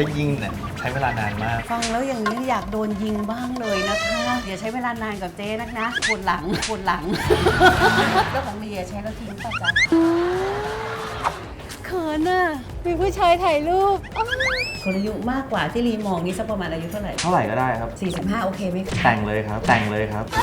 จะยิงเนี่ยใช้เวลานานมาก ฟังแล้วอย่างนี้อยากโดนยิงบ้างเลยนะคะอย่าใช้เวลานานกับเจ๊นักนะปวดหลังปวดหลังแล้วของเมียใช้แล้วทิ้งป่ะจ๊ะเขินอะมีผู้ชายถ่ายรูปอ้าวคนอายุมากกว่าที่รีมองนี่สักประมาณอายุเท่าไหร่ เท่าไหร่ก็ได้ครับ 45 โอเคไหมคะแต่งเลยครับ แต่งเลยครับเ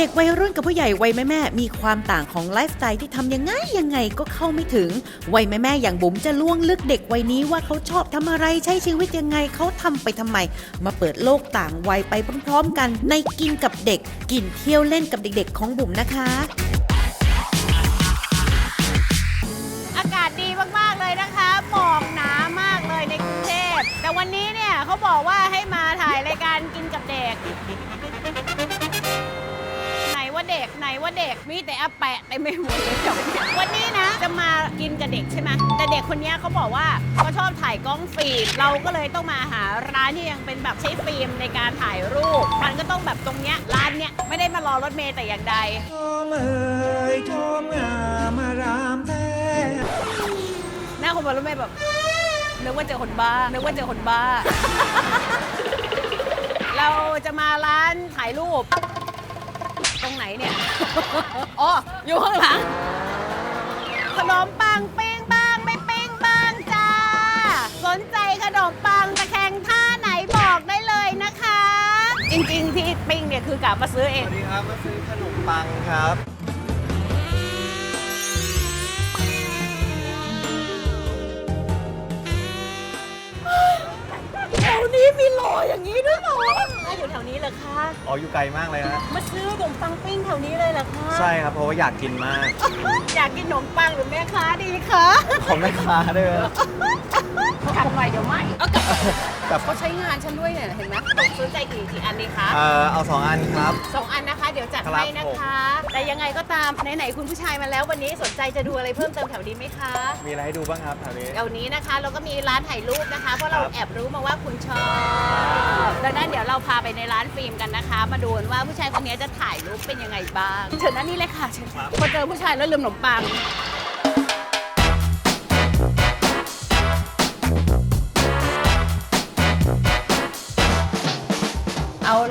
ด็กวัยรุ่นกับผู้ใหญ่วัยแม่แม่มีความต่างของไลฟ์สไตล์ที่ทำยังไงยังไงก็เข้าไม่ถึง วัยแม่แม่อย่างบุ๋มจะล่วงลึกเด็กวัยนี้ว่าเขาชอบทำอะไรใช้ชีวิตยังไงเขาทำไปทำไม มาเปิดโลกต่างวัยไปพร้อมๆ กันในกินกับเด็ก กินเที่ยวเล่นกับเด็กๆ ของบุ๋มนะคะ มีแต่อาแปะเต็ไมไปหมดเลยแถวเนี้ยวันนี้นะ จะมากินกับเด็กใช่ไหมแต่เด็กคนเนี้ยเขาบอกว่าเขาชอบถ่ายกล้องฟิล์มเราก็เลยต้องมาหาร้านที่ยังเป็นแบบใช้ฟิล์มในการถ่ายรูป มันก็ต้องแบบตรงเนี้ยร้านเนี้ยไม่ได้มารอรถเมล์แต่อย่างใดทองเอ่ยทองงามารามแท้หน้าคนบนรถเมล์แบบนึกว่าเจอคนบ้านึกว่าเจอคนบ้า เราจะมาร้านถ่ายรูปต รงไหนเนี่ย อ๋อ อยู่ข้างหลัง ขนมปังปิ้งบ้างไม่ปิ้งบ้างจ้า สนใจขนมปังตะแคงท่าไหนบอกได้เลยนะคะ จริงๆที่ปิ้งเนี่ยคือกะมาซื้อเอง สวัสดีครับมาซื้อขนมปังครับ แถวนี้มีโลอย่างนี้ด้วยเหรอ อยู่แถวนี้เหรอคะ อ๋ออยู่ไกลมากเลยนะมาซื้อขนมปังปิ้งแถวนี้เลยเหรอคะใช่ครับเพราะว่าอยากกินมาก อยากกินขนมปังหรือแม่ค้าดีคะผมไม่ค้าด้วยนะกลับไปเดี๋ยวไม่เอากลับกลับเขาใช้งานฉันด้วยเนี่ยเห็นไหมสนใจกี่กี่อันดีคะเอ่อเอาสองอันครับ สองอันนะคะเดี๋ยวจัด ครับให้นะคะ แต่ยังไงก็ตามไหนๆคุณผู้ชายมาแล้ววันนี้สนใจจะดูอะไรเพิ่มเติมแถวนี้ไหมคะมีอะไรให้ดูบ้างครับแถวนี้แถวนี้นะคะ เราก็มีร้านถ่ายรูปนะคะ เพราะเราครับ แอบรู้มาว่าคุณชอบดังนั้นเดี๋ยวเราพาไปในร้านฟิล์มกันนะคะ มาดูว่าผู้ชายคนนี้จะถ่ายรูปเป็นยังไงบ้าง เชิญนั่นนี่เลยค่ะเชิญค่ะพอเจอผู้ชายแล้วลืมขนมปัง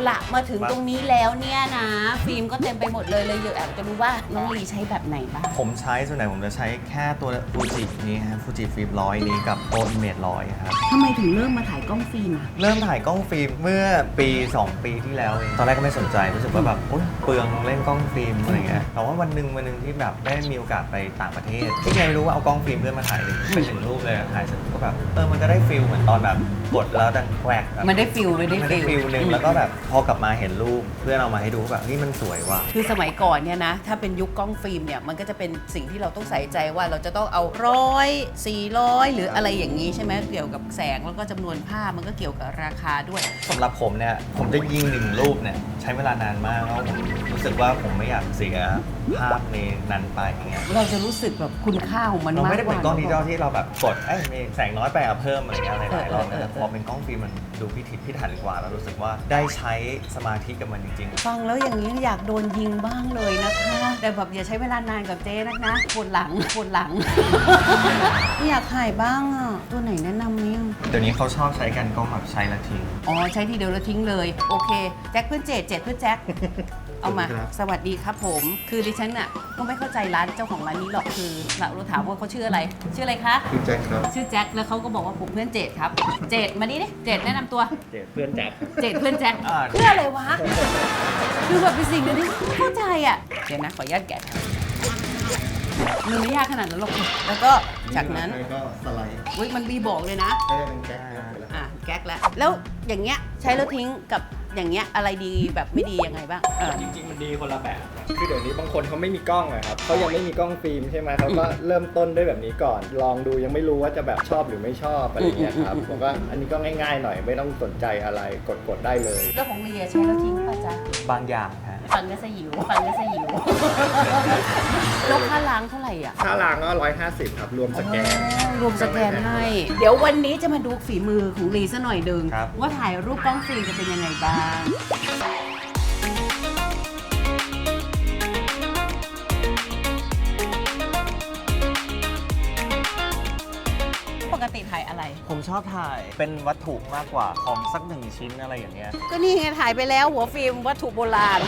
ละมาถึงตรงนี้แล้วเนี่ยนะ ฟิล์มก็เต็มไปหมดเลยเลยอยากจะรู้ว่าน้องลีใช้แบบไหนบ้าง ผมใช้ส่วนใหญ่ผมจะใช้แค่ตัวฟูจินี้ครับฟูจิฟิล์มร้อยนี้กับโปรอิเมจร้อยครับ ทำไมถึงเริ่มมาถ่ายกล้องฟิล์มอะเริ่มถ่ายกล้องฟิล์มเมื่อปี 2 ปีที่แล้วเองตอนแรกก็ไม่สนใจรู้สึกว่าแบบโอ๊ยเปลืองเล่นกล้องฟิล์มอะไรเงี้ยแต่ว่าวันหนึ่งวันหนึ่งที่แบบได้มีโอกาสไปต่างประเทศที่ไงไม่รู้ว่าเอากล้องฟิล์มเพื่อนมาถ่ายเลยเป็นหนึ่งรูปเลยถ่ายเสร็จก็แบบเออมันก็ได้ฟิลเหมือนตอนแบบกดแล้วดังแควกแบบมันได้ฟิลเลยได้มันได้ฟิลฟิลหนึ่งแล้วก็แบบพอกลับมาเห็นรูปเพื่อนเอามาให้ดูก็แบบนี่มันสวยว่ะ คือสมัยก่อนเนี่ยนะ ถ้าเป็นยุคกล้องฟิล์มเนี่ย มันก็จะเป็นสิ่งที่เราต้องใส่ใจว่าเราจะต้องเอาร้อยสี่ร้อยหรืออะไรอย่างนี้ใช่ไหมเกี่ยวกับแสงแล้วก็จำนวนภาพมันก็เกี่ยวกับราคาด้วย สำหรับผมเนี่ย ผมจะยิงหนึ่งรูปเนี่ยใช้เวลานานมากเพราะผมรู้สึกว่าผมไม่อยากเสียภาพในนั้นไปอย่างเงี้ย เราจะรู้สึกแบบคุณค่าของมันเรามากไม่ได้กเป็นว่า กล้องดิจิตอลที่เราแบบกดเอ้ยมีแสงน้อยไปเอาเพิ่มอะไรเงี้ยหลายๆรอบเออเออนะเออพอเป็นกล้องฟิล์มมันดูพิถีพิถันกว่า แล้วรู้สึกว่าได้ใช้สมาธิกับมันจริง ฟังแล้วอย่างนี้อยากโดนยิงบ้างเลยนะคะ แต่แบบอย่าใช้เวลานานกับเจ๊นักนะปวดหลังปวดหลัง อยากถ่ายบ้างอะตัวไหนแนะนำเนี่ยๆเดี๋ยวนี้เขาชอบใช้กันกล้องแบบใช้และทิ้ง อ๋อ ใช้ทีเดียวแล้วทิ้งเลย โอเค แจ็คเพื่อนเจดเจดเพื่อนแจ็ค เอามาสวัสดีครับ สวัสดีครับผม คือดิฉันน่ะก็ไม่เข้าใจร้านเจ้าของร้านนี้หรอกคือเราเราถามว่าเขาชื่ออะไร ชื่ออะไรคะคือแจ็คครับ ชื่อแจ็คแล้วเขาก็บอกว่าผมเพื่อนเจดครับ เจดมานี่ดิเจดแนะนำตัว เจเพื่อนแจ็ค เจดเพื่อนแจ็คอ่า เพื่ออะไรวะ คือแบบเป็นสิ่งหนึงที่ไม่เข้าใจอะ เดี๋ยวนะขออนุญาตแกะมันไม่ยากขนาดนั้นหรอกแล้วก็จากนั้นก็สไลด์อุ้ยมันมีบอกเลยนะให้เป็นแจ็คอะแก๊กแล้ว แล้วอย่างเงี้ยใช้แล้วทิ้งกับ อย่างเงี้ยอะไรดีแบบไม่ดียังไงบ้างเออ จริงๆ มันดีคนละแบบ คือเดี๋ยวนี้บางคนเขาไม่มีกล้องอะครับเขายังไม่มีกล้องฟิล์มใช่ไหมเขาก็เริ่มต้นด้วยแบบนี้ก่อน ลองดูยังไม่รู้ว่าจะแบบชอบหรือไม่ชอบอะไรเงี้ยครับผมว่าอันนี้ก็ง่ายๆหน่อยไม่ต้องสนใจอะไรกดกดๆได้เลย แล้วของเมียใช้แล้วทิ้งป่ะจ๊ะบางอย่างฮะ ฟังแล้วสยิวฟังแล้วสยิวแล้วค่าล้างเท่าไหร่อะค่าล้างก็150ครับรวมสแกน รวมสแกนให้ เดี๋ยววันนี้จะมาดูฝีมือของลีซะหน่อยดึง ครับ ว่าถ่ายรูปกล้องฟิล์มจะเป็นยังไงบ้าง ชอบถ่ายเป็นวัตถุมากกว่าของสักหนึ่งชิ้นอะไรอย่างเงี้ย ก็นี่ไงถ่ายไปแล้วหัวฟิล์มวัตถุโบราณ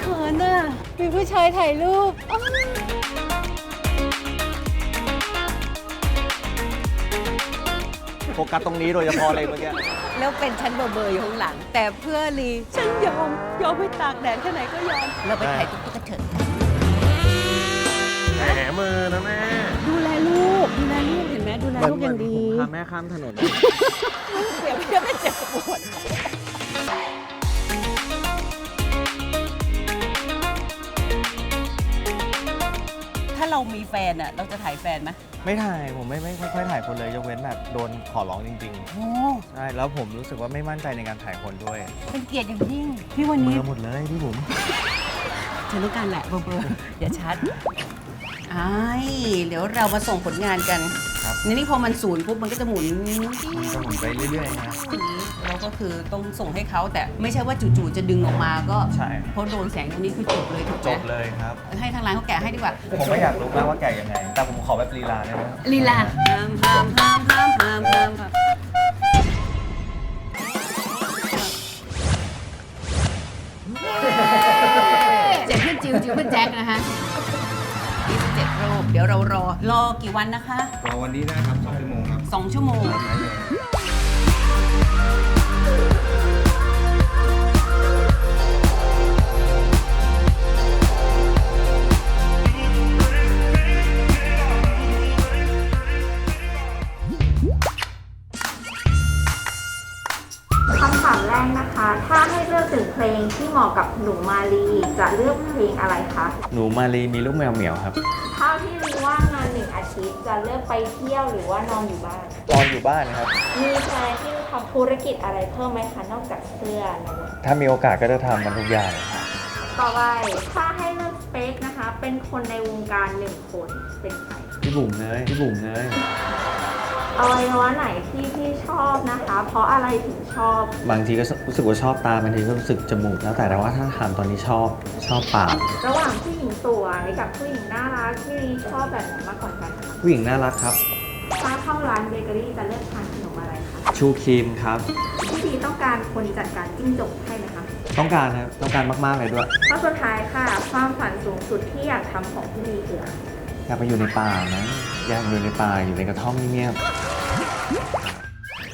เขินอะมีผู้ชายถ่ายรูปอ้าวโฟกัสตรงนี้โดยเฉพาะเลยเมื่อกี้ แล้วเป็นชั้นเบอร์เบอร์อยู่ข้างหลัง แต่เพื่อลีฉันยอมยอมให้ตากแดดแค่ไหนก็ยอมเราไปถ่ายตุ๊กตาเถิดแหมมือนะแม่ ดูแลลูกอย่างดีพาแม่ข้ามถนน เสียเพื่อไม่เจ็บปวดถ้าเรามีแฟนอะเราจะถ่ายแฟนไหมไม่ถ่ายผมไม่ไม่ไม่ค่อยถ่ายคนเลยยกเว้นแบบโดนขอร้องจริงโอ้ๆใช่แล้วผมรู้สึกว่าไม่มั่นใจในการถ่ายคนด้วยเป็นเกียรติอย่างยิ่ง พี่วันมืนี้อหมดเลยพี่ผมฉันต้องการแหละเบอร์เบอร์อย่าชัดไอ้ายเดี๋ยวเรามาส่งผลงานกัน ครับนี่นี่พอมันศูนย์ปุ๊บมันก็จะหมุนมันจะหมุนไปเรื่อยๆนะ เราก็คือต้องส่งให้เขาแต่ไม่ใช่ว่าจู่ๆจะดึงออกมาก็ใช่ เพราะโดนแสงตรงนี้คือจบเลยถูกไหจมบเลยครับ ให้ทางร้านเขาแกะให้ดีกว่าผมไม่อยากรู้มากว่าแกะยังไง แต่ผมขอแบบลีลาได้ไหมครับลีลา ห้ามห้ามห้ามห้ามห้ามห้ามห้ามเจ็บเพื่อนจิวจิวเพื่อนแจ็คนะคะ27 รูป เดี๋ยวเรารอ รอกี่วันนะคะ รอวันนี้นะครับสองชั่วโมงครับ2 ชั่วโมงคำถามแรกนะคะ ถ้าให้เลือกถึงเพลงที่เหมาะกับหนูมาลีจะเลือกเพลงอะไรคะ หนูมารีมีลูกแมวเหมียวครับ เลือกไปเที่ยวหรือว่านอนอยู่บ้านตอนอยู่บ้านครับ มีแพลนที่จะทำธุรกิจอะไรเพิ่มไหมคะนอกจากเสื้อนวดถ้ามีโอกาสก็จะทำมันทุกอย่าง ต่อไปถ้าให้เลือกสเปคนะคะ เป็นคนในวงการหนึ่งคนเป็นใครพี่บุ๋มเลยพี่บุ๋มเลย อวัยวะไหนที่พี่ชอบนะคะ เพราะอะไรถึงชอบ บางทีก็รู้สึกว่าชอบตาบางทีก็รู้สึกจมูกแล้วแต่แต่ว่าถ้าถามตอนนี้ชอบชอบปากระหว่างผู้หญิงสวยกับผู้หญิงน่ารักที่รีชอบแบบไหนมากกว่ากันคะผู้หญิงน่ารักครับ ถ้าเข้าร้านเบเกอรี่จะเลือกทานขนมอะไรคะชูครีมครับ พี่ดีต้องการคนจัดการจิ้งจกให้ไหมคะต้องการครับต้องการมากๆเลยด้วยข้อสุดท้ายค่ะ ความฝันสูงสุดที่อยากทำของพี่ดีคืออะไรอยากไปอยู่ในป่านะอยากอยู่ในป่าอยู่ในกระท่อมเงียบ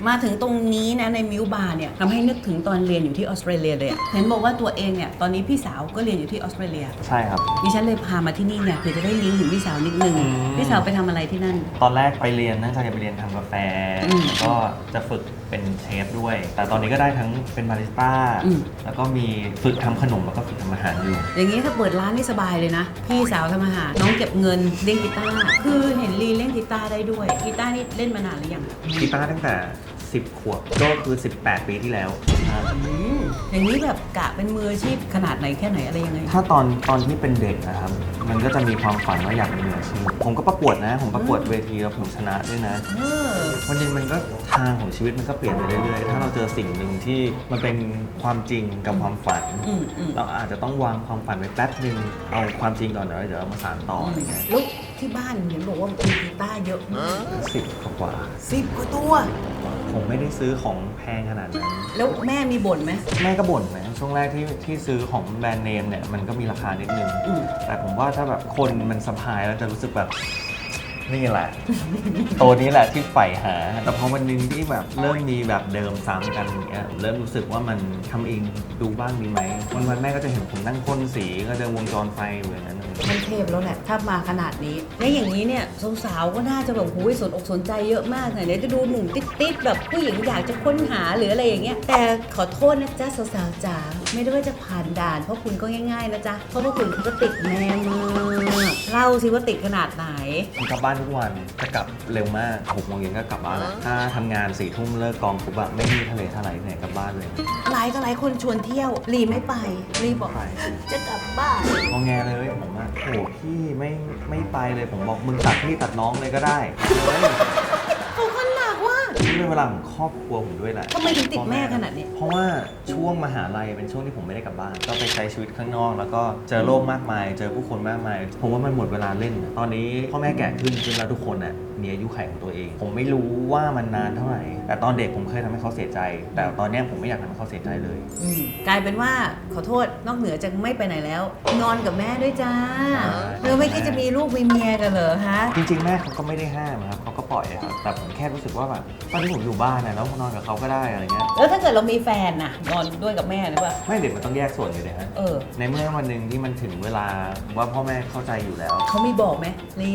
มาถึงตรงนี้นะในมิวบาร์เนี่ยทำให้นึกถึงตอนเรียนอยู่ที่ออสเตรเลียเลยอะเห็นบอกว่าตัวเองเนี่ยตอนนี้พี่สาวก็เรียนอยู่ที่ออสเตรเลียๆใช่ครับ ดิฉันเลยพามาที่นี่เนี่ยเพื่อจะได้ลิงก์ถึงพี่สาวนิดนึง อืม พี่สาวไปทำอะไรที่นั่น ตอนแรกไปเรียนนั่งใจจะไปเรียนทำกาแฟ อืมแล้วก็จะฝึก เป็นเชฟด้วย แต่ตอนนี้ก็ได้ทั้งเป็นบาริสต้า อืม แล้วก็มีฝึกทำขนมแล้วก็ฝึกทำอาหารอยู่ อย่างนี้ถ้าเปิดร้านนี่สบายเลยนะ พี่สาวทำอาหารน้องเก็บเงินเล่นกีตาร์คือเห็นลีเล่นกีตาร์ได้ด้วยกีตาร์นี่เล่นมานานหรือยังกีตาร์ตั้งแต่ 10 ขวบ ก็คือ 18 ปีที่แล้วอ่าอืมอย่างนี้แบบกะเป็นมืออาชีพขนาดไหนแค่ไหนอะไรยังไง ถ้าตอนตอนที่เป็นเด็กนะครับ มันก็จะมีความฝันว่าอยากเป็นมืออาชีพผมก็ประกวดนะ ผมประกวดเวทีแล้วผมชนะด้วยนะเออวันหนึงมันก็ทางของชีวิตมันก็เปลี่ยนไปเรื่อยๆ ถ้าเราเจอสิ่งหนึ่งที่มันเป็นความจริงกับความฝัน อืมอืมเราอาจจะต้องวางความฝันไว้แป๊บหนึ่งเอาความจริงก่อนเดี๋ยวเดี๋ยวเรามาสานต่ออะไรเงี้ยแล้วที่บ้านเห็นบอกว่ามีกีตาร์เยอะมากสิบกว่าสิบกว่าตัว ผมไม่ได้ซื้อของแพงขนาดนั้น แล้วแม่มีบ่นไหมแม่ก็บ่นนะ ช่วงแรกที่ที่ซื้อของแบรนด์เนมเนี่ยมันก็มีราคานิดนึงอืมแต่ผมว่าถ้าแบบคนมันสะพายแล้วจะรู้สึกแบบ นี่แหละ ตัวนี้แหละที่ใฝ่หา แต่พอวันหนึงที่แบบเริ่มมีแบบเดิมซ้ำกันอย่างเงี้ยเริ่มรู้สึกว่ามันทำเองดูบ้างดีไหมวันวันๆแม่ก็จะเห็นผมนั่งพ่นสีก็เดินวงจรไฟอยู่อย่างนั้นเลยมันเทพแล้วแหละ ถ้ามาขนาดนี้ และอย่างนี้เนี่ยสาวๆก็น่าจะแบบหูยสนอกสนใจเยอะมากเลยเดี๋ยวจะดูหนุ่มติ๊ดๆแบบผู้หญิงอยากจะค้นหาหรืออะไรอย่างเงี้ย แต่ขอโทษนะจ๊ะสาวๆจ๋าไม่ได้ว่าจะผ่านด่านเพราะคุณก็ง่ายๆนะจ๊ะเพราะพวกคุณก็ติดแม่มาก เล่าสิว่าติดขนาดไหน ผมกลับบ้านทุกวันจะกลับเร็วมากหกโมงเย็นก็กลับบ้านแล้วถ้าทำงานสี่ทุ่มเลิกกองปุ๊บอะไม่มีทะเลทลายไหนกลับบ้านเลยหลายก็หลายคนชวนเที่ยว รีไม่ไป รีบอก ไปจะกลับบ้าน งอแงเลยผมว่าโอ้โหพี่ไม่ไม่ไปเลยผมบอกมึงตัดพี่ตัดน้องเลยก็ได้เฮ้ย นี่เป็นเวลาของครอบครัวผมด้วยแหละทำไมถึงติดแม่ขนาดนี้ เพราะว่าช่วงมหาลัยเป็นช่วงที่ผมไม่ได้กลับบ้าน ก็ไปใช้ชีวิตข้างนอก แล้วก็เจอโลกมากมาย เจอผู้คนมากมาย ผมว่ามันหมดเวลาเล่น ตอนนี้พ่อแม่แก่ขึ้นจนแล้วทุกคนอะมีอายุไขของตัวเอง ผมไม่รู้ว่ามันนานเท่าไหร่ แต่ตอนเด็กผมเคยทำให้เขาเสียใจ แต่ตอนเนี้ยผมไม่อยากทำให้เขาเสียใจเลย อืมกลายเป็นว่าขอโทษนอกเหนือจากไม่ไปไหนแล้ว นอนกับแม่ด้วยจ้าใช่เธอไม่คิดจะมีลูกมีเมียกันเหรอฮะ จริงๆ แม่เขาก็ไม่ได้ห้ามครับเขาก็ปล่อยครับ แต่ผมแค่รู้สึกว่าแบบตอนที่ผมอยู่บ้านนะแล้วนอนกับเขาก็ได้อะไรเงี้ย แล้วถ้าเกิดเรามีแฟนน่ะ นอนด้วยกับแม่หรือเปล่าไม่เด็กมันต้องแยกส่วนอยู่เลยฮะ เออในเมื่อวันหนึ่งที่มันถึงเวลาว่าพ่อแม่เข้าใจอยู่แล้ว เขามีบอกไหมลี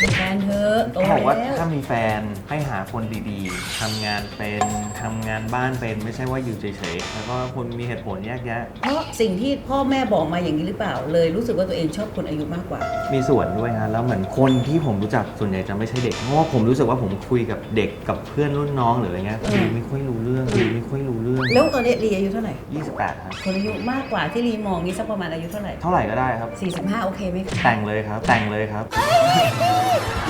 มีแฟนเธอะโตเขาบอกว่าแล้วถ้ามีแฟนให้หาคนดีๆทำงานเป็นทำงานบ้านเป็นไม่ใช่ว่าอยู่เฉยๆแล้วก็คนมีเหตุผลแยกแยะ เพราะสิ่งที่พ่อแม่บอกมาอย่างนี้หรือเปล่า เลยรู้สึกว่าตัวเองชอบคนอายุมากกว่า มีส่วนด้วยฮะแล้วเหมือนคนที่ผมรู้จักส่วนใหญ่จะไม่ใช่เด็กเพราะว่าผมรู้สึกว่าผมคุยกับเด็กกับเพื่อนรุ่นน้องหรืออะไรเงี้ยอืมคุยไม่ค่อยรู้เรื่องคุยไม่ค่อยรู้เรื่อง แล้วตอนนี้ลีอายุเท่าไหร่28ครับคนอายุมากกว่าที่ลีมองนี่สักประมาณอายุเท่าไหร่ เท่าไหร่ก็ได้ครับ 45 โอเคไหมคะแต่งเลยครับ แต่งเลยครับ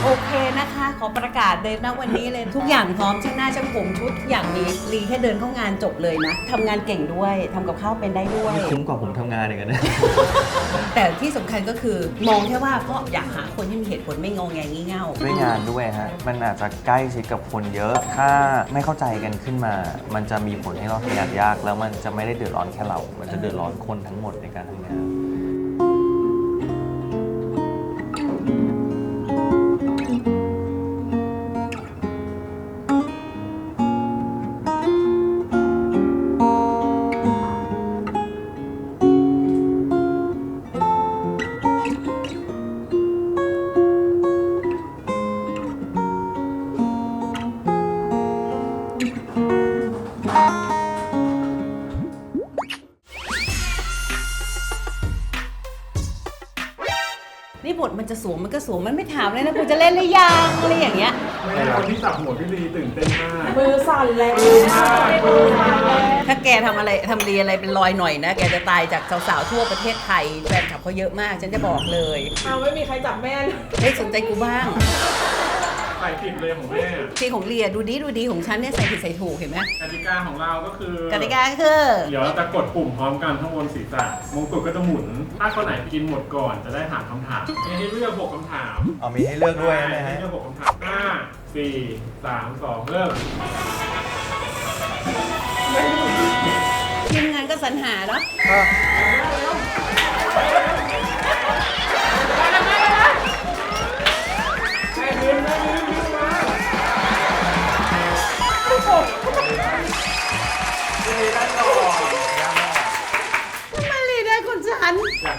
โอเคนะคะ ขอประกาศเลยนะวันนี้เลยทุกอย่างพร้อมช่างหน้าช่างผมชุดทุกอย่างมีลีแค่เดินเข้างานจบเลยนะทำงานเก่งด้วยทำกับข้าวเป็นได้ด้วย คุ้มกว่าผมทำงานอีกอะนะ แต่ที่สำคัญก็คือมองแค่ว่าเพราะอยากหาคนที่มีเหตุผลไม่งงแงงี่เง่า ด้วยงานด้วยฮะ มันอาจจะใกล้ชิดกับคนเยอะ ถ้าไม่เข้าใจกันขึ้นมา มันจะมีผลให้เราทำงานยากแล้วมันจะไม่ได้เดือดร้อนแค่เรา มันจะเดือดร้อนคนทั้งหมดในการทำงาน วมมันก็สวมมันไม่ถามเลยนะกูจะเล่นหรือยังอะไรอย่างเงี้ย ไม่ใช่คนที่จับหัวพี่ลีตื่นเต้นมากมือสั่นแล้วถ้าแกทำอะไรทำดีอะไรเป็นรอยหน่อยนะ แกจะตายจากสาวๆทั่วประเทศไทยแฟนคลับเขาเยอะมาก ฉันจะบอกเลยเอาไม่มีใครจับแม่เลยเฮ้ยสนใจกูบ้างใส่ผิดเลยของแม่ทีของเลียดูดีดูดีของฉันเนี่ยใส่ผิดใส่ถูกเห็นไหมกติกาของเราก็คือกติกาก็คือ เดี๋ยวเราจะกดปุ่มพร้อมกันข้างบนศีรษะมงกุฎก็จะหมุน ถ้าคนไหนกินหมดก่อนจะได้ถามคำถามมีให้เลือกหกคำถามเอามีให้เลือกด้วยใช่ไหมให้ฮะเลือกหกคำถามห้าสี่สามสองเริ่มทีมงานก็สรรหาเนาะทำ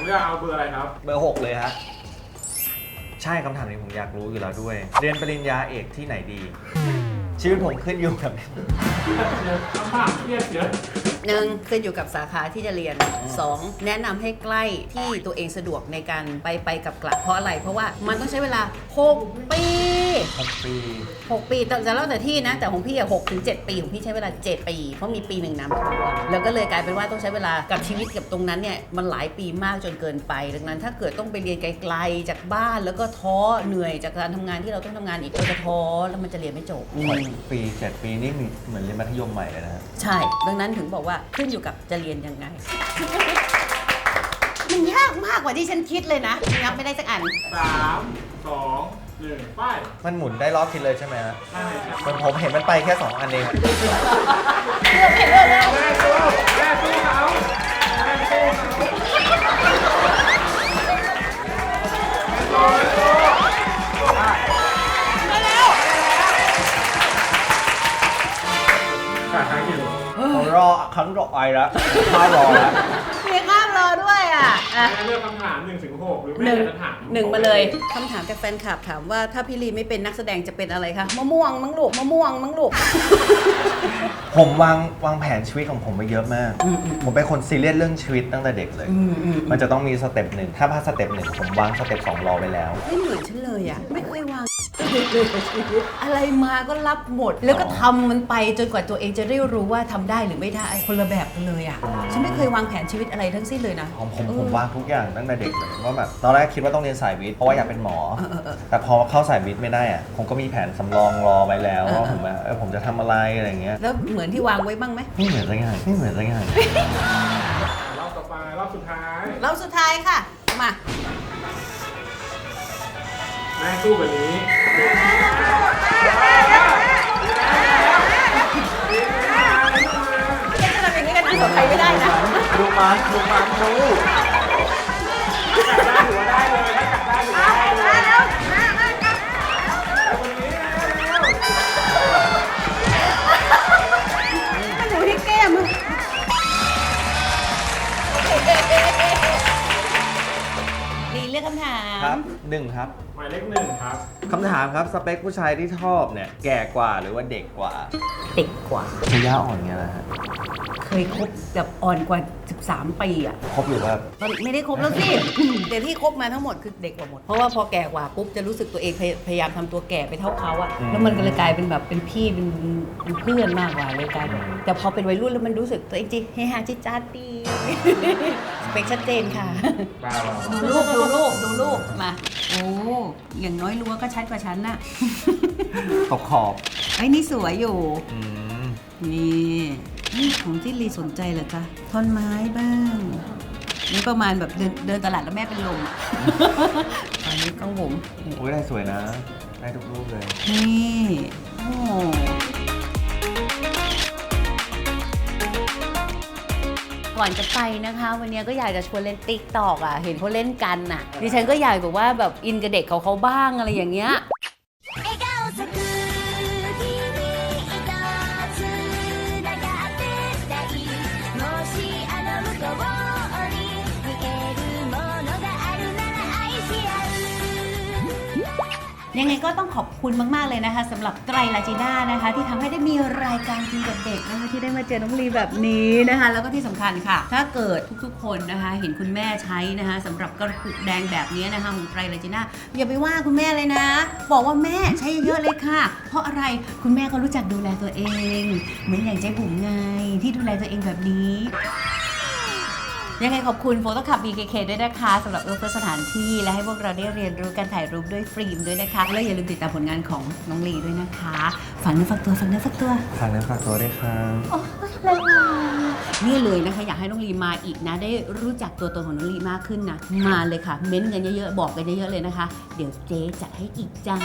เลือกเอาเบอร์อะไรครับ เบอร์6เลยฮะ ใช่คำถามนี้ผมอยากรู้อยู่แล้วด้วย เรียนปริญญาเอกที่ไหนดี ชีวิตผมขึ้นอยู่กับ คำถามเครียดเยอะ หนึ่งขึ้นอยู่กับสาขาที่จะเรียน 2. แนะนำให้ใกล้ที่ตัวเองสะดวกในการไปไปกับกลับเพราะอะไร เพราะว่ามันต้องใช้เวลา 6 ปี6ปี6 ปีแต่จะแล้วแต่ที่นะ แต่ของพี่อะ6ถึง7ปี ของพี่ใช้เวลา 7 ปี เพราะมีปีหนึ่งน้ำท่วมแล้วก็เลยกลายเป็นว่าต้องใช้เวลากับชีวิตกับตรงนั้นเนี่ยมันหลายปีมากจนเกินไป ดังนั้นถ้าเกิดต้องไปเรียนไกลๆจากบ้านแล้วก็ท้อเหนื่อยจากการทำงานที่เราต้องทำงานอีกเราจะท้อแล้วมันจะเรียนไม่จบ6ปี7ปีนี่มีเหมือนเรียนมัธยมใหม่เลยนะฮะ ใช่ ดังนั้นถึงบอกว่าขึ้นอยู่กับจะเรียนยังไง มันยากมากกว่าที่ฉันคิดเลยนะงับไม่ได้สักอัน สามสองหนึ่งไปมันหมุนได้รอบทิศเลยใช่ไหมฮะใช่ครับมันผมเห็นมันไปแค่ 2 อันเองอะแม่สู้แม่สู้เขาแม่สู้เขา รอครั้งต่อไปแล้วข้ารอแล้ว มีข้ามรอด้วยอะอะแม่เลือกคำถามหนึ่งถึงหกหรือหแม่นึ่งจะถาม หนึ่งมาเลยคำถามจากแฟนคลับถามว่าถ้าพี่ลีไม่เป็นนักแสดงจะเป็นอะไรคะมะม่วงมั้งลูกมะม่วงมั้งลูก ผมวางวางแผนชีวิตของผมไปเยอะมาก อืมอืม ผมเป็นคนซีเรียสเรื่องชีวิตตั้งแต่เด็กเลย อืมอืมมันจะต้องมีสเต็ปหนึ่ง ถ้าพลาดสเต็ปหนึ่งผมวางสเต็ปสองรอไว้แล้ว ไม่เหมือนฉันเลยอะ ไม่เคยวางเลยกับชีวิตอะไรมาก็รับหมด แล้วก็ทำมันไปจนกว่าตัวเองจะได้รู้ว่าทำได้หรือไม่ได้คนละแบบกันเลยอะฉันไม่เคย วางแผนชีวิตอะไรทั้งสิ้นเลยนะ ของผมเออ ผมวางทุกอย่างตั้งแต่เด็กเลยว่าแบบตอนแรกคิดว่าต้องเรียนสายวิทย์เพราะว่าอยากเป็นหมอ แต่พอเข้าสายวิทย์ไม่ได้อะผมก็มีแผนสำรองรอไว้แล้วว่าผมว่าผมจะทำอะไรอะไรเงี้ยแล้วเหมือนที่วางไว้บ้างไหมไม่เหมือนสักอย่างไม่เหมือนสักอย่าง รอบต่อไปรอบสุดท้ายรอบสุดท้ายค่ะมาแม่สู้แบบนี้จะทำอย่างนี้กันนะสดใครไม่ได้นะ ดูมันดูมันดู ลีเลือกคำถาม ครับหนึ่งครับหมายเลขหนึ่งครับ คำถามครับสเปคผู้ชายที่ชอบเนี่ย แก่กว่าหรือว่าเด็กกว่าเด็กกว่า ระยะอ่อนเงี้ยนะฮะเคยคบแบบอ่อนกว่า 13 ปีอะครบหรือว่าตอนไม่ได้คบแล้วสิ แต่ที่คบมาทั้งหมดคือเด็กกว่าหมด เพราะว่าพอแก่กว่าปุ๊บจะรู้สึกตัวเองพยพยายามทำตัวแก่ไปเท่าเขาอะอืมแล้วมันก็เลยกลายเป็นแบบเป็นพี่เป็นเป็นเพื่อนมากกว่าเลยกลายเป็นแต่พอเป็นวัยรุ่นแล้วมันรู้สึกตัวเองจิเฮฮาจิจ้าดดี สเปคชัดเจนค่ะ บ้าเราดูรูปดูรูปดูรูปมา โอ้อย่างน้อยรั้วก็ชัดกว่าฉันน่ะตกขอบไอ้ยนี่สวยอยู่ อืมนี่นี่ของที่ลีสนใจเหรอจ๊ะท่อนไม้บ้าง นี่ประมาณแบบเดินเดินตลาดแล้วแม่เป็นลมอะอันนี้กล้องผม โอ้ยได้สวยนะ ได้ทุกรูปเลย นี่ โอ้ ก่อนจะไปนะคะ วันนี้ก็อยากจะชวนเล่นติ๊กตอกอะ เห็นเขาเล่นกันอะ ดิฉันก็อยากแบบว่าแบบอินกับเด็กเขาเขาบ้างอะไรอย่างเงี้ย ยังไงก็ต้องขอบคุณมาก ๆ เลยนะคะสำหรับไตรลาจีน่านะคะ ที่ทำให้ได้มีรายการกินกับเด็กนะคะที่ได้มาเจอน้องลีแบบนี้นะคะ แล้วก็ที่สำคัญค่ะ ถ้าเกิดทุกๆ คนนะคะ เห็นคุณแม่ใช้นะคะสำหรับกระปุกแดงแบบนี้นะคะของไตรลาจีน่าอย่าไปว่าคุณแม่เลยนะ บอกว่าแม่ใช้เยอะเลยค่ะ เพราะอะไรคุณแม่ก็รู้จักดูแลตัวเอง เหมือนอย่างเจ๊บุ๋มไงที่ดูแลตัวเองแบบนี้ ยังไงขอบคุณโฟโต้คับ BKK ด้วยนะคะสำหรับเอื้อเฟื้อสถานที่และให้พวกเราได้เรียนรู้การถ่ายรูปด้วยฟิล์มด้วยนะคะ และอย่าลืมติดตามผลงานของน้องลีด้วยนะคะฝากเนื้อฝากตัวฝากเนื้อฝากตัว ฝากเนื้อฝากตัวด้วยครับนี่เลยนะคะ อยากให้น้องลีมาอีกนะ ได้รู้จักตัวตนของน้องลีมากขึ้นนะ มาเลยค่ะ เม้นต์กันเยอะๆ บอกกันเยอะๆเลยนะคะ เดี๋ยวเจ๊จัดให้อีกจ้า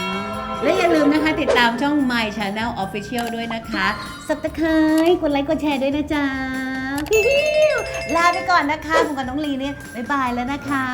และอย่าลืมนะคะ ติดตามช่อง My Channel Official ด้วยนะคะสับตะไคร้กดไลค์กดแชร์ด้วยนะจ๊ะพิว ลาไปก่อนนะคะผมกับน้องลีเนี่ยบ๊ายบายแล้วนะคะ